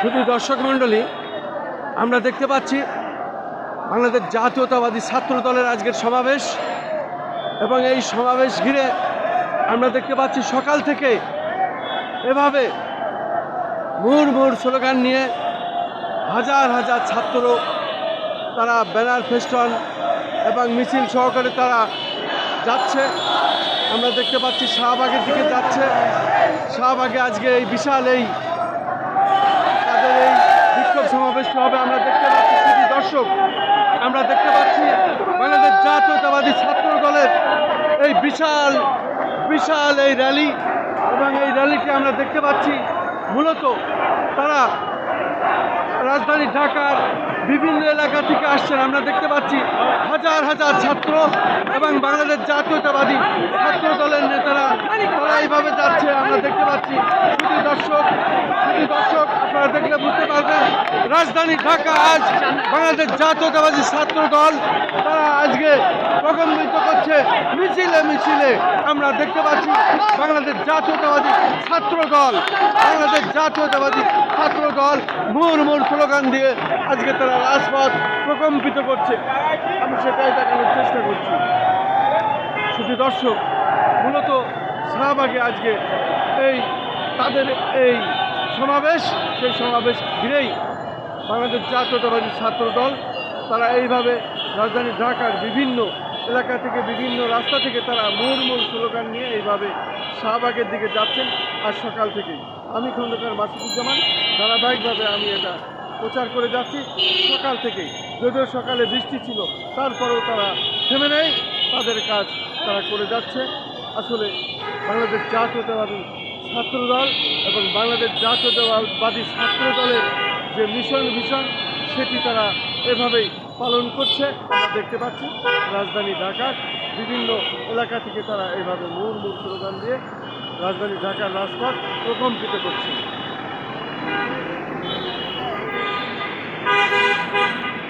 শুধু দর্শক মণ্ডলী, আমরা দেখতে পাচ্ছি বাংলাদেশ জাতীয়তাবাদী ছাত্র দলের আজকের সমাবেশ এবং এই সমাবেশ ঘিরে আমরা দেখতে পাচ্ছি সকাল থেকে এভাবে মুহুর মুহুর স্লোগান নিয়ে হাজার হাজার ছাত্র, তারা ব্যানার ফেস্টন এবং মিছিল সহকারে তারা যাচ্ছে। আমরা দেখতে পাচ্ছি শাহবাগের দিকে যাচ্ছে। শাহবাগে আজকে এই বিশাল এই তাদের এই বিক্ষোভ সমাবেশটা হবে আমরা দেখতে পাচ্ছি শুধু দর্শক, আমরা দেখতে পাচ্ছি বাংলাদেশ জাতীয়তাবাদী ছাত্র দলের এই বিশাল বিশাল এই র্যালি এবং এই র্যালিকে আমরা দেখতে পাচ্ছি। মূলত তারা রাজধানী ঢাকার বিভিন্ন এলাকা থেকে আসছেন। আমরা দেখতে পাচ্ছি হাজার হাজার ছাত্র এবং বাংলাদেশ জাতীয়তাবাদী ছাত্র দলের নেতারা তারা এইভাবে যাচ্ছে। আমরা দেখতে পাচ্ছি শুধু দর্শক দর্শক আপনারা দেখলে বুঝতে পারবেন, রাজধানী ঢাকা আজ বাংলাদেশ জাতীয়তাবাদী ছাত্র দল। তারা আজকে প্রকম্পিত করছে, মিছিলে মিছিলে। আমরা দেখতে পাচ্ছি বাংলাদেশ জাতীয়তাবাদী ছাত্র দল। বাংলাদেশ জাতীয়তাবাদী ছাত্র দল মোর মোর স্লোগান দিয়ে আজকে তারা রাজপথ প্রকম্পিত করছে। আমি সেটাই দেখানোর চেষ্টা করছি। শুধু দর্শক, মূলত শাহবাগে আজকে এই তাদের এই সমাবেশ, সেই সমাবেশ ঘিরেই বাংলাদেশ জাতীয়তাবাদী ছাত্র দল তারা এইভাবে রাজধানী ঢাকার বিভিন্ন এলাকা থেকে বিভিন্ন রাস্তা থেকে তারা মূল মূল স্লোগান নিয়ে এইভাবে শাহবাগের দিকে যাচ্ছেন আর সকাল থেকেই। আমি খন্দকার মাসুদুজ্জামান, ধারাবাহিকভাবে আমি এটা প্রচার করে যাচ্ছি। সকাল থেকেই, যদিও সকালে বৃষ্টি ছিল, তারপরেও তারা থেমে নেই, তাদের কাজ তারা করে যাচ্ছে। আসলে বাংলাদেশ জাতীয়তাবাদী ছাত্র দল এবং বাংলাদেশ জাতীয়তাবাদী ছাত্র দলের যে মিশন ভিশন সেটি তারা এভাবেই পালন করছে। আমরা দেখতে পাচ্ছি, রাজধানী ঢাকার বিভিন্ন এলাকা থেকে তারা এইভাবে মূল মূল স্লোগান দিয়ে রাজধানী ঢাকার রাজপথ প্রকম্পিত করছে।